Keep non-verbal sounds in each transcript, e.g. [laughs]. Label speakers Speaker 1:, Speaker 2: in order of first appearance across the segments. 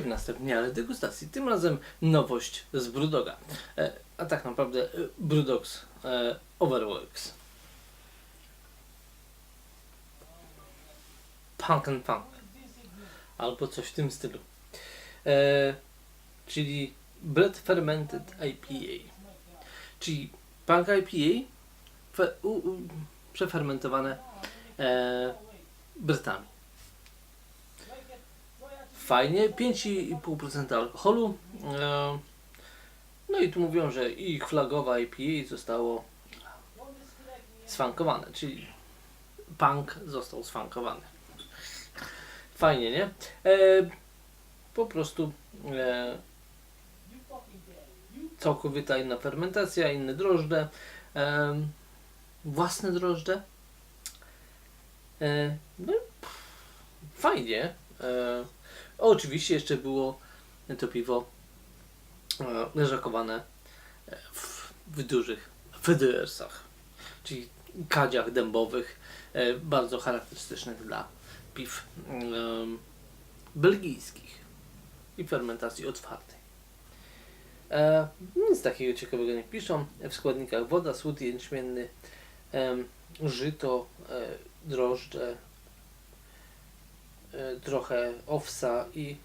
Speaker 1: W następnej ale degustacji. Tym razem nowość z Brudoga. E, a tak naprawdę e, e, Overworks. Punk and Punk. Albo coś w tym stylu. E, czyli Bread Fermented IPA. Czyli Punk IPA fe, u, u, przefermentowane e, bretami. Fajnie, 5,5% alkoholu. E, No i tu mówią, że ich flagowa IPA zostało sfankowane, czyli punk został sfankowany. Fajnie, nie? E, po prostu e, całkowita inna fermentacja, inne drożdże, własne drożdże. No, fajnie. E, oczywiście jeszcze było to piwo e, leżakowane w, w dużych federsach, czyli kadziach dębowych, e, bardzo charakterystycznych dla piw belgijskich i fermentacji otwartej. E, nic takiego ciekawego nie piszą. W składnikach woda, słód jęczmienny, żyto, e, drożdże, e, trochę owsa i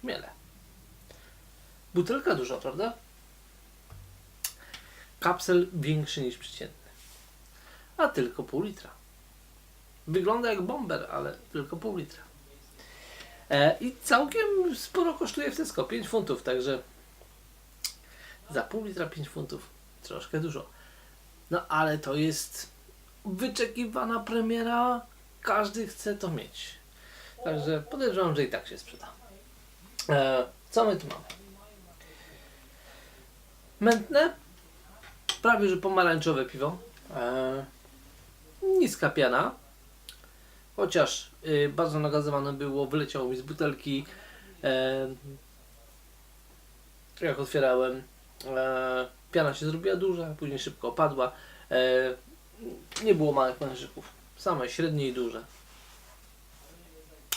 Speaker 1: chmiele. Butelka duża, prawda? Kapsel większy niż przeciętny. A tylko pół litra. Wygląda jak bomber, ale tylko pół litra. E, I całkiem sporo kosztuje w Tesco, 5 funtów, także za pół litra 5 funtów. Troszkę dużo. No ale to jest wyczekiwana premiera. Każdy chce to mieć. Także podejrzewam, że i tak się sprzeda. E, co my tu mamy? Mętne, prawie że pomarańczowe piwo. E, niska piana. Chociaż y, bardzo nagazowane było, wyleciało mi z butelki. E, jak otwierałem, e, piana się zrobiła duża, później szybko opadła. E, nie było małych mężyków, same średnie i duże.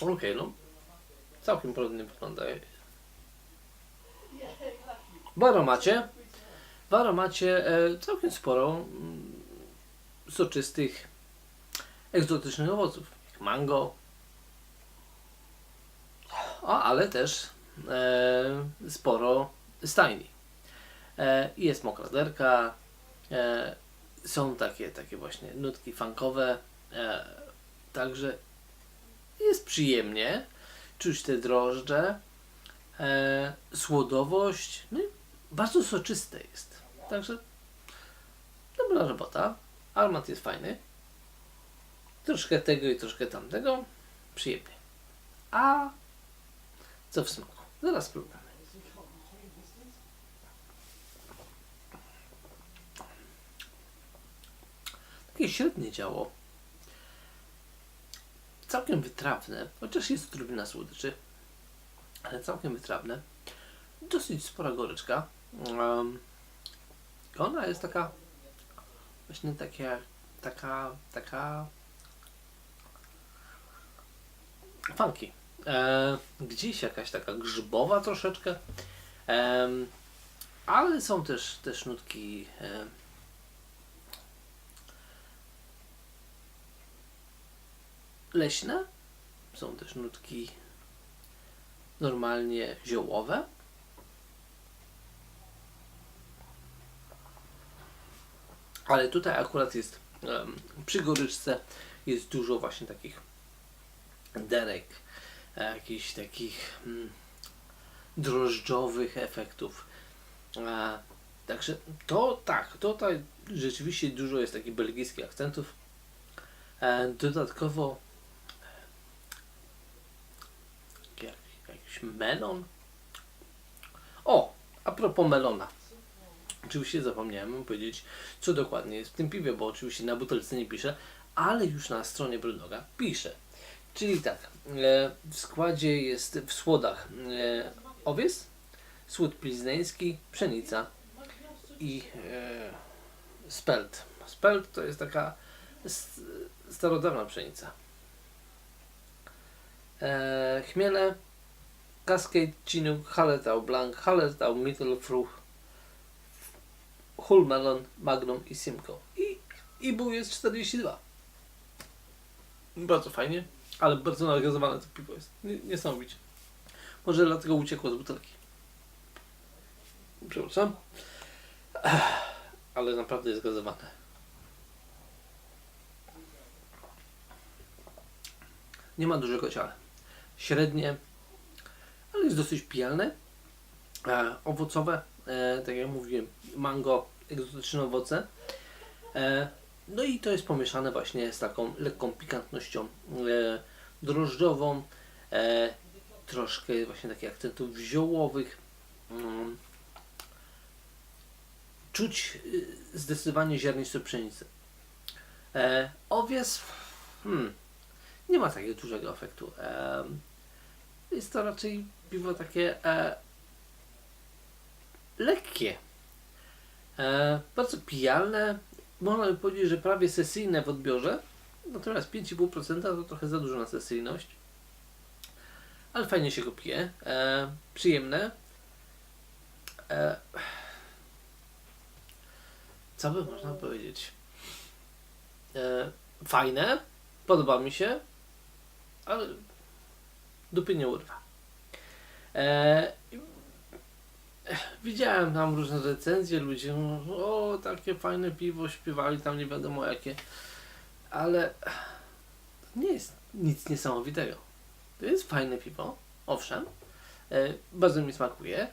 Speaker 1: Okej, no całkiem porządnie wygląda. W aromacie, w aromacie e, całkiem sporo mm, soczystych, egzotycznych owoców, mango, a, ale też e, sporo stajni. E, jest mokraderka, e, są takie, takie właśnie nutki funkowe, e, także przyjemnie, czuć te drożdże, e, słodowość, no bardzo soczyste jest. Także dobra robota, aromat jest fajny, troszkę tego i troszkę tamtego, przyjemnie. A co w smaku? Zaraz spróbujemy. Takie średnie działo. Całkiem wytrawne, chociaż jest odrobina słodyczy, ale całkiem wytrawne. Dosyć spora goryczka. Um, ona jest taka właśnie takie, taka, taka funky. E, gdzieś jakaś taka grzybowa troszeczkę. Em, ale są też, też nutki e, leśne. Są też nutki normalnie ziołowe. Ale tutaj akurat jest przy goryczce jest dużo właśnie takich derek, e, jakichś takich mm, drożdżowych efektów. E, także to tak, tutaj rzeczywiście dużo jest takich belgijskich akcentów. E, dodatkowo jak, jakiś melon. O, a propos melona. Oczywiście zapomniałem powiedzieć, co dokładnie jest w tym piwie, bo oczywiście na butelce nie pisze, ale już na stronie Brudoga pisze. Czyli tak, e, w składzie jest w słodach e, owies, słód plizneński, pszenica i e, spelt. Spelt to jest taka starodawna pszenica. Chmiele Cascade, Chinook, Hallertau Blanc, Hallertau Mittelfruch, Hulmelon, Magnum i Simcoe. I, i był jest 42. Bardzo fajnie, ale bardzo nagazowane to piwo jest. Nie- Niesamowicie. Może dlatego uciekło z butelki. Przepraszam. Ale naprawdę jest gazowane. Nie ma dużego ciała. Średnie, ale jest dosyć pijalne. E, owocowe, e, tak jak mówiłem, mango, egzotyczne owoce. E, no i to jest pomieszane właśnie z taką lekką pikantnością e, drożdżową, e, troszkę właśnie takich akcentów ziołowych. Mm. Czuć y, zdecydowanie ziarnistą pszenicę. E, owies, hmm, nie ma takiego dużego efektu. E, jest to raczej piwo takie e, lekkie. E, bardzo pijalne. Można by powiedzieć, że prawie sesyjne w odbiorze. Natomiast 5,5% to trochę za dużo na sesyjność. Ale fajnie się go pije. E, przyjemne. E, co by można powiedzieć? E, fajne. Podoba mi się. Ale dupy nie urwa. E, Widziałem tam różne recenzje, ludzie o takie fajne piwo, śpiewali tam nie wiadomo jakie, ale nie jest nic niesamowitego. To jest fajne piwo, owszem, e, bardzo mi smakuje,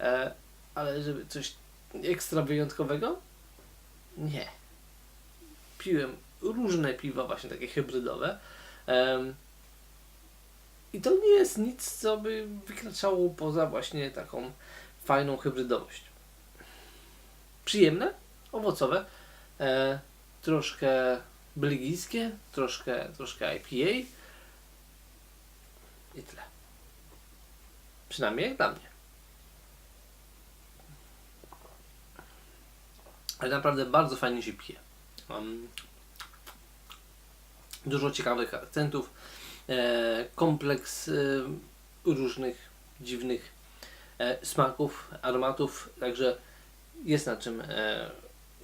Speaker 1: e, ale żeby coś ekstra wyjątkowego? Nie. Piłem różne piwa, właśnie takie hybrydowe. em, I to nie jest nic, co by wykraczało poza właśnie taką fajną hybrydowość. Przyjemne, owocowe, e, troszkę belgijskie, troszkę, troszkę IPA i tyle. Przynajmniej jak dla mnie. Ale naprawdę bardzo fajnie się pije. Dużo ciekawych akcentów, kompleks e, różnych dziwnych e, smaków, aromatów, także jest nad czym e,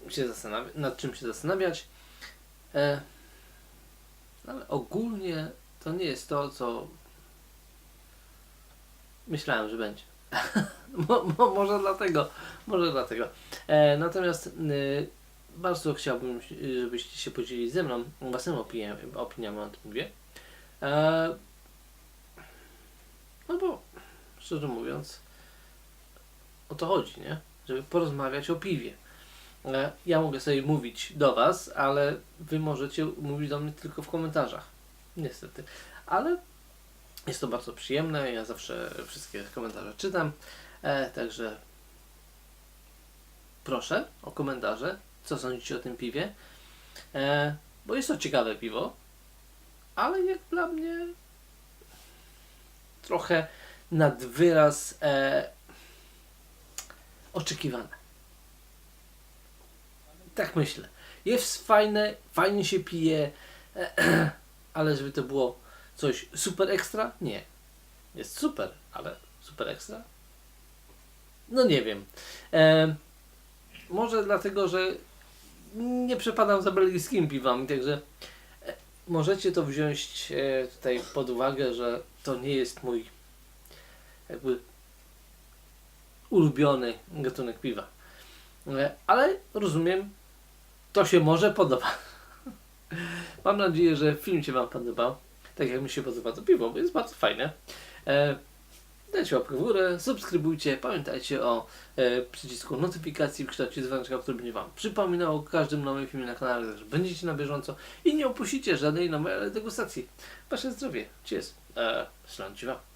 Speaker 1: się zastanawiać, nad czym się zastanawiać. E, ale ogólnie to nie jest to, co myślałem, że będzie. [laughs] mo, mo, może dlatego, może dlatego. E, natomiast bardzo chciałbym, żebyście się podzielili ze mną własnymi opiniami, opiniami o tym mówię. E, no bo, szczerze mówiąc, o to chodzi, nie? Żeby porozmawiać o piwie. E, Ja mogę sobie mówić do Was, ale Wy możecie mówić do mnie tylko w komentarzach. Niestety. Ale jest to bardzo przyjemne. Ja zawsze wszystkie komentarze czytam. E, także proszę o komentarze, co sądzicie o tym piwie. E, bo jest to ciekawe piwo, ale jak dla mnie trochę nad wyraz e, oczekiwane. Tak myślę. Jest fajne, fajnie się pije, [clears throat] ale żeby to było coś super ekstra? Nie. Jest super, ale super ekstra? No nie wiem. E, może dlatego, że nie przepadam za belgijskimi piwami, także e, możecie to wziąć e, tutaj pod uwagę, że to nie jest mój jakby ulubiony gatunek piwa. E, Ale rozumiem, to się może podoba. Mam nadzieję, że film się Wam podobał. Tak jak mi się podoba to piwo, bo jest bardzo fajne. Dajcie łapkę w górę, subskrybujcie, pamiętajcie o e, przycisku notyfikacji w kształcie dzwoneczka, który będzie Wam przypominał o każdym nowym filmie na kanale, także będziecie na bieżąco i nie opuścicie żadnej nowej degustacji. Wasze zdrowie. Cheers. E, Ślądziwa.